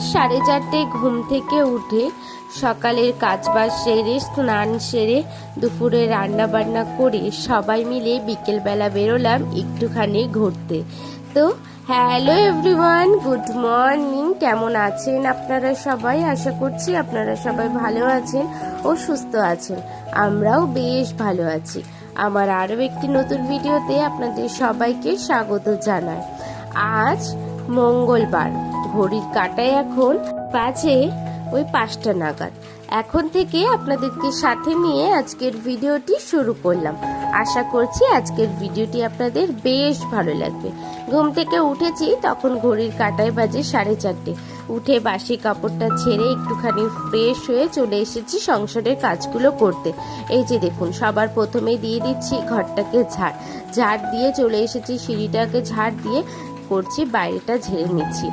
সাড়ে চারটে ঘুম থেকে উঠে সকালের কাজবাজ সেরে, স্নান সেরে, দুপুরে রান্না বান্না করে সবাই মিলে বিকেলবেলা বেরোলাম একটুখানি ঘুরতে। তো, হ্যালো এভরিওয়ান, গুড মর্নিং। কেমন আছেন আপনারা সবাই? আশা করছি আপনারা সবাই ভালো আছেন ও সুস্থ আছেন। আমরাও বেশ ভালো আছি। আমার আরও একটি নতুন ভিডিওতে আপনাদের সবাইকে স্বাগত জানাই। আজ মঙ্গলবার। ঘড়ির কাটায় এখন বাজে ওই পাঁচটা নাগাদ। এখন থেকে আপনাদেরকে সাথে নিয়ে আজকের ভিডিওটি শুরু করলাম। আশা করছি আজকের ভিডিওটি আপনাদের বেশ ভালো লাগবে। ঘুম থেকে উঠেছি, তখন ঘড়ির কাটায় বাজে সাড়ে চারটে। উঠে বাসি কাপড়টা ছেড়ে একটুখানি ফ্রেশ হয়ে চলে এসেছি সংসারের কাজগুলো করতে। এই যে দেখুন, সবার প্রথমে দিয়ে দিচ্ছি ঘরটাকে ঝাড়। ঝাড় দিয়ে চলে এসেছি সিঁড়িটাকে ঝাড় দিয়ে করছি, বাইরেটা ঝেড়ে নিচ্ছি।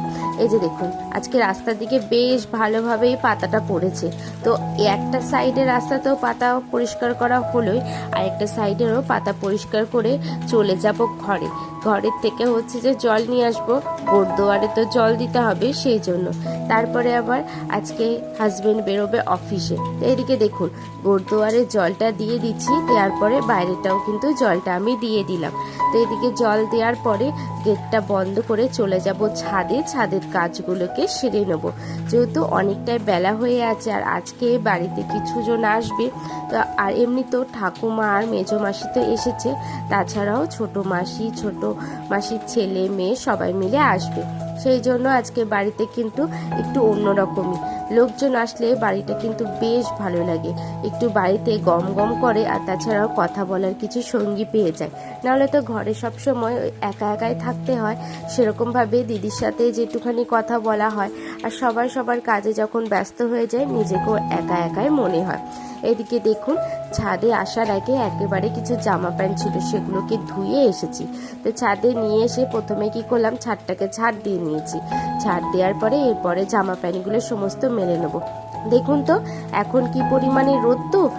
এই যে দেখুন, আজকে রাস্তার দিকে বেশ ভালোভাবেই পাতাটা পড়েছে। তো একটা সাইডে রাস্তাতেও পাতা পরিষ্কার করা হলোই আর একটা সাইডেরও পাতা পরিষ্কার করে চলে যাব ঘরে। ঘরের থেকে হচ্ছে যে জল নিয়ে আসব। গোরদোয়ারে তো জল দিতে হবে, সেই জন্য। তারপরে আবার আজকে হাজবেন্ড বেরোবে অফিসে তো এদিকে দেখুন গোরদোয়ারে জলটা দিয়ে দিচ্ছি, দেওয়ার পরে বাইরেটাও কিন্তু জলটা আমি দিয়ে দিলাম। তো এদিকে জল দেওয়ার পরে গেটটা বন্ধ করে চলে যাব ছাদে। ছাদের কাজগুলোকে সেরে নেব। যেহেতু অনেকটাই বেলা হয়ে আছে আর আজকে বাড়িতে কিছু জন আসবে, তো আর এমনি তো ঠাকুমা আর মেজো মাসি তো এসেছে। তাছাড়াও ছোট মাসি, ছোট মাসির ছেলে, মেয়ে সবাই মিলে আসবে। সেই জন্য আজকে বাড়িতে কিন্তু একটু অন্যরকমই। লোকজন আসলে বাড়িটা কিন্তু বেশ ভালো লাগে। একটু বাড়িতে গম গম করে আর তাছাড়াও কথা বলার কিছু সঙ্গী পেয়ে যায়। নাহলে তো ঘরে সবসময় একা একাই থাকতে হয়। সেরকমভাবে দিদির সাথে যেটুখানি কথা বলা হয় আর সবার সবার কাজে যখন ব্যস্ত হয়ে যায়, নিজেকেও একা একাই মনে হয়। এদিকে দেখুন, ছাদে আসার আগে একেবারে কিছু জামা প্যান্ট ছিল, সেগুলোকে ধুয়ে এসেছি। তো ছাদে নিয়ে এসে প্রথমে কি করলাম, ছাদটাকে ছাদ দিয়ে নিয়েছি। ছাদ দেওয়ার পরে এরপরে জামা প্যান্টগুলো সমস্ত মেলে নেব। দেখুন তো, এখন কি পরিমাণে রোদ তো?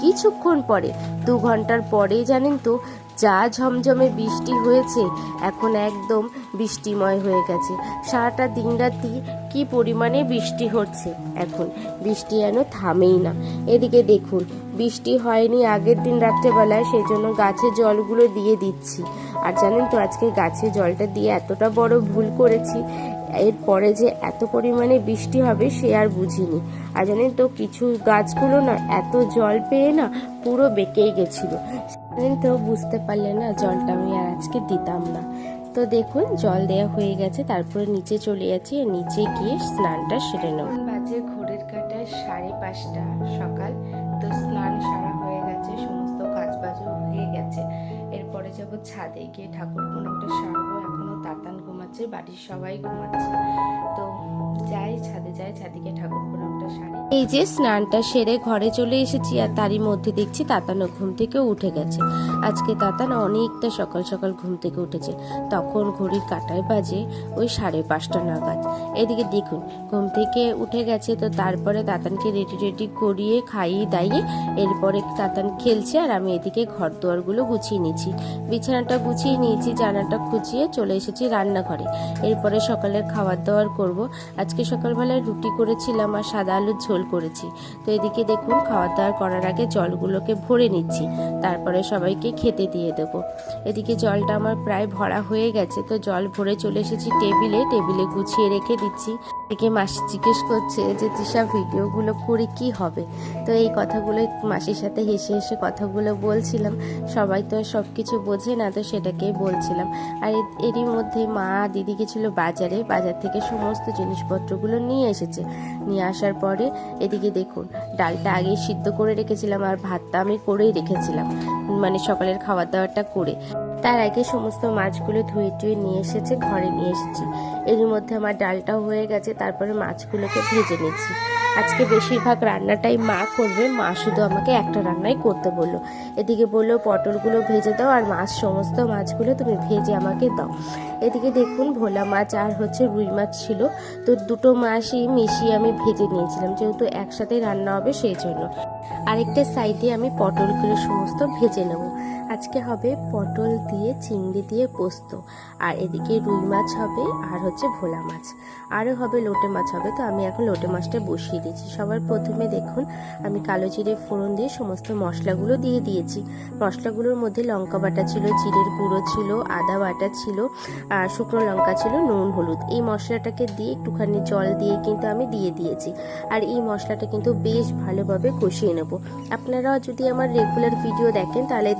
কিছুক্ষণ পরে, দু ঘণ্টার পরেই জানেন তো যা ঝমঝমে বৃষ্টি হয়েছে, এখন একদম বৃষ্টিময় হয়ে গেছে। সারাটা দিন রাতি কি পরিমাণে বৃষ্টি হচ্ছে? এখন বৃষ্টি যেন থামেই না। এদিকে দেখুন, বৃষ্টি হয়নি আগের দিন রাত্রেবেলায় সেই জন্য গাছে জলগুলো দিয়ে দিচ্ছি। আর জানেন তো, আজকে গাছে জলটা দিয়ে এতটা বড় ভুল করেছি এরপরে যে এত পরিমাণে বৃষ্টি হবে, সে আর বুঝিনি। আর জানেন তো, কিছু গাছগুলো না এত জল পেয়ে না পুরো বেঁকেই গেছিল। তো বুঝতে পারলে না জলটা আমি আর আজকে দিতাম না। তো দেখুন, জল দেওয়া হয়ে গেছে, তারপরে নিচে চলে যাচ্ছি, আর নিচে গিয়ে স্নানটা সেরে নেব। বাজে ঘড়ির কাটায় সাড়ে পাঁচটা সকাল, তো স্নান সারা হয়ে গেছে, সমস্ত কাজ বাজও হয়ে গেছে। এরপরে যাব ছাদে গিয়ে ঠাকুর প্রণামটা সারবো, এখনও তাতান ঘুমাচ্ছে, বাড়ির সবাই ঘুমাচ্ছে। তো যাই, ছাদে যাই, ছাদে গিয়ে ঠাকুর প্রণামটা সারি। এই যে স্নানটা সেরে ঘরে চলে এসেছি আর তারই মধ্যে দেখছি তাতানো ঘুম থেকে উঠে গেছে। আজকে তাতান অনেকটা সকাল সকাল ঘুম থেকে উঠেছে। তখন ঘড়ির কাটায় বাজে ওই সাড়ে পাঁচটা নাগাদ। এদিকে দেখুন, ঘুম থেকে উঠে গেছে তো তারপরে তাতানকে রেডি রেডি করিয়ে খাইয়ে দাইয়ে এরপরে তাতান খেলছে আর আমি এদিকে ঘর দুয়ারগুলো গুছিয়ে নিয়েছি। বিছানাটা গুছিয়ে নিয়েছি জানাটা খুঁচিয়ে চলে এসেছি রান্নাঘরে। এরপরে সকালের খাবার দাবার করব। আজকে সকালবেলায় রুটি করেছিলাম আর সাদা আলুর ঝোল করেছি। তো এদিকে দেখুন খাওয়া দাওয়া করার আগে জলগুলোকে ভরে নিচ্ছি। তারপরে সবাইকে খেতে দিয়ে দেবো। এদিকে জলটা আমার প্রায় ভরা হয়ে গেছে, তো জল ভরে চলে এসেছি টেবিলে। টেবিলে গুছিয়ে রেখে দিচ্ছি। এদিকে মাসি জিজ্ঞেস করছে যে তৃষা ভিডিওগুলো করে কি হবে? তো এই কথাগুলো মাসির সাথে হেসে হেসে কথাগুলো বলছিলাম। সবাই তো সব কিছু বোঝে না, তো সেটাকেই বলছিলাম। আর এর- এরই মধ্যে মা দিদি গেছিল বাজারে। বাজার থেকে সমস্ত জিনিসপত্রগুলো নিয়ে এসেছে। নিয়ে আসার পরে এদিকে দেখুন, ডালটা আগে সিদ্ধ করে রেখেছিলাম আর ভাতটা আমি করেই রেখেছিলাম মানে সকালের খাবার দাবারটা করে। তার আগে সমস্ত মাছগুলো ধুয়ে টুয়ে নিয়ে এসেছে, ঘরে নিয়ে এসেছি। এরই মধ্যে আমার ডালটাও হয়ে গেছে, তারপরে মাছগুলোকে ভেজে নিচ্ছি আজকে বেশিরভাগ রান্নাটাই মা করবে, মা শুধু আমাকে একটা রান্নাই করতে বলল। এদিকে বলল, পটলগুলো ভেজে দাও আর মাছ, সমস্ত মাছগুলো তুমি ভেজে আমাকে দাও। এদিকে দেখুন, ভোলা মাছ আর হচ্ছে রুই মাছ ছিল। তো দুটো মাছই মিশিয়ে আমি ভেজে নিয়েছিলাম, যেহেতু একসাথে রান্না হবে সেই জন্য। আরেকটা সাইডে আমি পটলগুলো সমস্ত ভেজে নেব। আজকে হবে পটল দিয়ে, চিংড়ি দিয়ে পোস্ত। আর এদিকে রুই মাছ হবে আর হচ্ছে ভোলা মাছ। আরও হবে লোটে মাছ হবে, তো আমি এখন লোটে মাছটা বসিয়ে দিয়েছি। সবার প্রথমে দেখুন, আমি কালো জিরে ফোড়ন দিয়ে সমস্ত মশলাগুলো দিয়ে দিয়েছি। মশলাগুলোর মধ্যে লঙ্কা বাটা ছিল, জিরের গুঁড়ো ছিল, আদা বাটা ছিল, আর শুকনো লঙ্কা ছিল, নুন, হলুদ। এই মশলাটাকে দিয়ে একটুখানি জল দিয়ে কিন্তু আমি দিয়ে দিয়েছি। আর এই মশলাটা কিন্তু বেশ ভালোভাবে কষিয়ে নেব। আপনারা যদি আমার রেগুলার ভিডিও দেখেন, তাহলে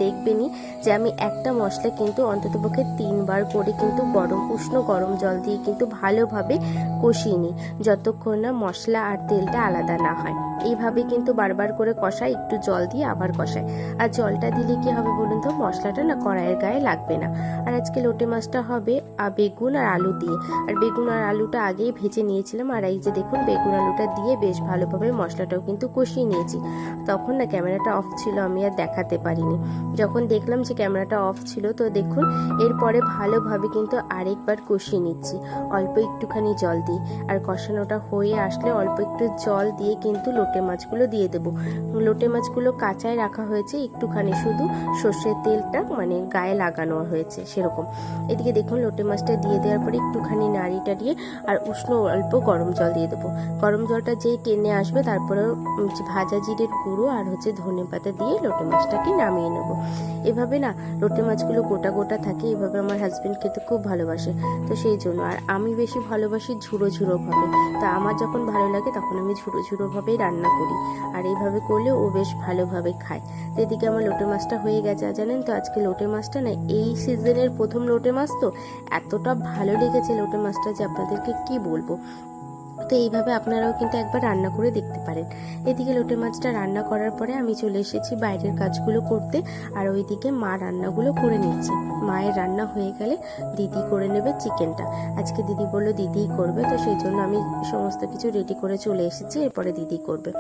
দেখবেনই যে আমি একটা মশলা কিন্তু অন্ততপক্ষে তিনবার করে কিন্তু গরম, উষ্ণ গরম জল দিয়ে কিন্তু ভালোভাবে কষিয়ে নিই যতক্ষণ না মশলা আর তেলটা আলাদা না হয়। এইভাবে কিন্তু বারবার করে কষাই একটু জল দিয়ে আবার কষাই আর জলটা দিলে কি হবে বলুন তো? মশলাটা না কড়াইয়ের গায়ে লাগবে না। আর আজকে লোটে মাছটা হবে বেগুন আর আলু দিয়ে। আর বেগুন আর আলুটা আগেই ভেজে নিয়েছিলাম। আর এই যে দেখুন, বেগুন আলুটা দিয়ে বেশ ভালোভাবে মশলাটাও কিন্তু কষিয়ে নিয়েছি। তখন না ক্যামেরাটা অফ ছিল, আমি আর দেখাতে পারিনি। যখন দেখলাম যে ক্যামেরাটা অফ ছিল, তো দেখুন, এরপরে ভালোভাবে কিন্তু আরেকবার কষিয়ে নিচ্ছি। অল্প একটুখানি জল দিয়ে আর কষানোটা হয়ে আসলে অল্প একটু জল দিয়ে কিন্তু লোটে মাছগুলো দিয়ে দেবো। লোটে মাছগুলো কাঁচায় রাখা হয়েছে একটুখানি শুধু। সর্ষের তেলটা মানে গায়ে লাগানো হয়েছে সেরকম। এদিকে দেখুন লোটে মাছটা দিয়ে দেওয়ার পরে একটুখানি নাড়ি টাড়িয়ে আর উষ্ণ অল্প গরম জল দিয়ে দেবো। গরম জলটা যেই টেনে আসবে তারপরে ভাজা জিরের গুঁড়ো আর হচ্ছে ধনে পাতা দিয়ে লোটে মাছটাকে নামিয়ে নেব। এভাবে না লোটে মাছগুলো গোটা গোটা থাকে, এভাবে আমার হাজব্যান্ড খেতে খুব ভালোবাসে। তো সেই জন্য আর আমি বেশি ভালোবাসি ঝুড়ো ঝুড়ো ভাবে। তা আমার যখন ভালো লাগে তখন আমি ঝুড়ো ঝুড়ো ভাবেই রান্না করি। আর এইভাবে করলে ও বেশ ভালোভাবে খায়। এদিকে আমার লোটে মাছটা হয়ে গেছে, আর জানেন তো আজকে লোটে মাছটা না, এই সিজনের প্রথম লোটে মাছ তো এতটা ভালো লেগেছে লোটে মাছটা যে আপনাদেরকে কি বলব? তো এইভাবে আপনারাও কিন্তু একবার রান্না করে দেখতে পারেন। এদিকে লোটে মাছটা রান্না করার পরে আমি চলে এসেছি বাইরের কাজগুলো করতে। আর ওইদিকে মা রান্নাগুলো করে নিচ্ছে। মায়ের রান্না হয়ে গেলে দিদি করে নেবে চিকেনটা। আজকে দিদি বলল দিদিই করবে, তো সেই জন্য আমি সমস্ত কিছু রেডি করে চলে এসেছি, এরপরে দিদি করবে।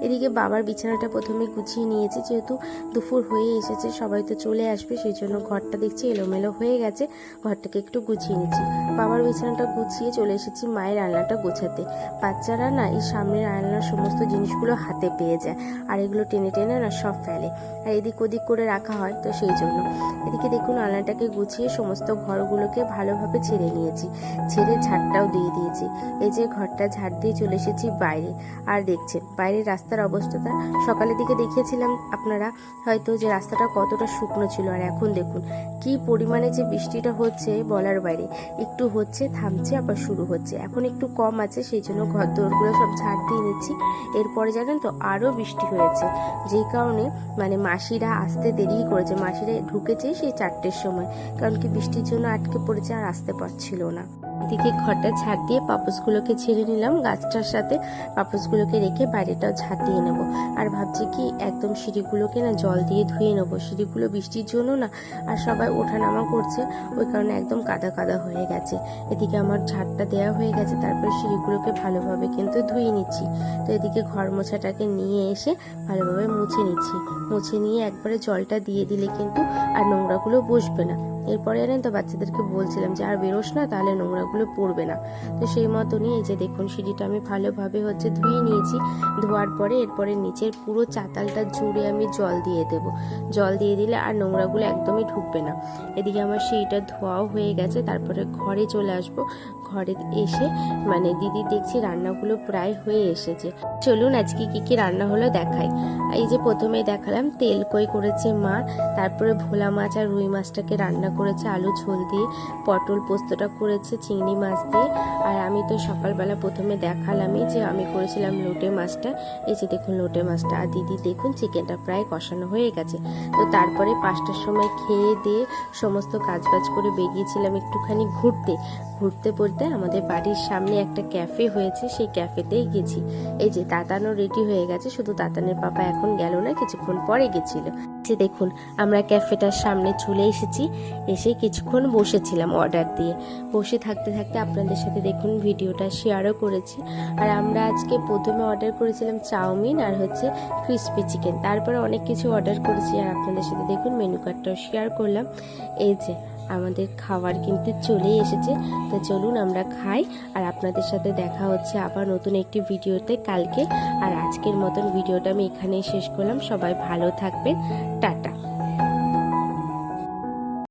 এদিকে বাবার বিছানাটা প্রথমে গুছিয়ে নিয়েছি, যেহেতু দুপুর হয়ে এসেছে, সবাই তো চলে আসবে, সেই জন্য ঘরটা দেখছি এলোমেলো হয়ে গেছে। ঘরটাকে একটু গুছিয়ে নিচ্ছি। বাবার বিছানাটা গুছিয়ে চলে এসেছি মায়ের রান্নাটা গোছাতে। বাচ্চারা না এই সামনের আলনার সমস্ত জিনিসগুলো হাতে পেয়ে যায়। আর এগুলো টেনে টেনে না সব ফেলে। আর এদিক ওদিক করে রাখা হয় তো সেই জন্য। এদিকে দেখুন আলনাটাকে গুছিয়ে সমস্ত ঘরগুলোকে ভালোভাবে ছেড়ে নিয়েছি। ছেড়ে ঝাড়টাও দিয়ে দিয়েছি। এই যে ঘরটা ঝাড় দিয়ে চলে এসেছি বাইরে। আর দেখছেন, বাইরের রাস্তার অবস্থাটা সকালের দিকে দেখিয়েছিলাম আপনারা। হয়তো যে রাস্তাটা কতটা শুকনো ছিল। আর এখন দেখুন কি পরিমাণে যে বৃষ্টিটা হচ্ছে বলার বাইরে। একটু হচ্ছে, থামছে, আবার শুরু হচ্ছে। এখন একটু কম আছে, সেই জন্য ঘর দৌড়গুলো সব ঝাড় দিয়ে নিচ্ছি। এরপরে জানেন তো, আরও বৃষ্টি হয়েছে। যেই কারণে মানে মাসিরা আসতে দেরি করেছে। মাসিরা ঢুকেছে সেই চারটের সময়। কারণ কি বৃষ্টির জন্য আটকে পড়েছে আর আসতে পারছিল না। এদিকে ঘরটা ঝাড় দিয়ে পাপসগুলোকে ছেড়ে নিলাম। গাছটার সাথে পাপসগুলোকে রেখে বাইরেটাও ঝাড় দিয়ে নেব। আর ভাবছি কি একদম সিঁড়িগুলোকে না জল দিয়ে ধুয়ে নেব। সিঁড়িগুলো বৃষ্টির জন্য না, আর সবাই ওঠানামা করছে। ওই কারণে একদম কাদা কাদা হয়ে গেছে। এদিকে আমার ঝাড়টা দেওয়া হয়ে গেছে, তারপর সিঁড়িগুলোকে ভালোভাবে কিন্তু ধুয়ে নিচ্ছি। তো এদিকে ঘর মোছাটাকে নিয়ে এসে ভালোভাবে মুছে নিচ্ছি। মুছে নিয়ে একবারে জলটা দিয়ে দিলে কিন্তু আর নোংরাগুলো বসবে না। এরপরে জানেন তো, বাচ্চাদেরকে বলছিলাম যে, আর বেরোস না, তাহলে নোংরাগুলো পড়বে না। তো সেই মতনই এই যে দেখুন, সিঁড়িটা আমি ভালোভাবে হচ্ছে ধুয়ে নিয়েছি। ধোয়ার পরে এরপরে নিচের পুরো চাতালটা জুড়ে আমি জল দিয়ে দেব। জল দিয়ে দিলে আর নোংরাগুলো একদমই ঢুকবে না। এদিকে আমার সিঁড়িটা ধোয়াও হয়ে গেছে, তারপরে ঘরে চলে আসব। ঘরে এসে মানে দিদি দেখছি রান্নাগুলো প্রায় হয়ে এসেছে। চলুন আজকে কি কি রান্না হলো দেখাই। এই যে প্রথমে দেখালাম, তেল কই করেছে মা, তারপরে ভোলা মাছ আর রুই মাছটাকে রান্না করেছে আলু ঝোল দিয়ে পটল পোস্তটা করেছে, চিংড়ি মাছ দিয়ে। আর আমি তো সকালবেলা প্রথমে দেখালামই যে আমি করেছিলাম লোটে মাছটা। এই যে দেখুন লোটে মাছটা। আর দিদি দেখুন চিকেনটা প্রায় কষানো হয়ে গেছে। তো তারপরে পাঁচটার সময় খেয়ে দিয়ে সমস্ত কাজবাজ করে বেরিয়েছিলাম একটুখানি ঘুরতে। ঘুরতে পড়তে আমাদের বাড়ির সামনে একটা ক্যাফে হয়েছে, সেই ক্যাফেতেই গেছি। এই যে তাতানো রেডি হয়ে গেছে, শুধু তাতানের পাপা এখন গেল না, কিছুক্ষণ পরে গেছিল। যে দেখুন, আমরা ক্যাফেটার সামনে চলে এসেছি, এসে কিছুক্ষণ বসেছিলাম অর্ডার দিয়ে। বসে থাকতে থাকতে আপনাদের সাথে দেখুন ভিডিওটা শেয়ারও করেছি। আর আমরা আজকে প্রথমে অর্ডার করেছিলাম চাউমিন আর হচ্ছে ক্রিসপি চিকেন তারপরে অনেক কিছু অর্ডার করেছি আর আপনাদের সাথে দেখুন মেনু কার্ডটাও শেয়ার করলাম। এই যে আমাদের খাবার কিন্তু চলেই এসেছে। তো চলুন আমরা খাই আর আপনাদের সাথে দেখা হচ্ছে আবার নতুন একটি ভিডিওতে কালকে। আর আজকের মতন ভিডিওটা আমি এখানেই শেষ করলাম। সবাই ভালো থাকবেন। টাটা।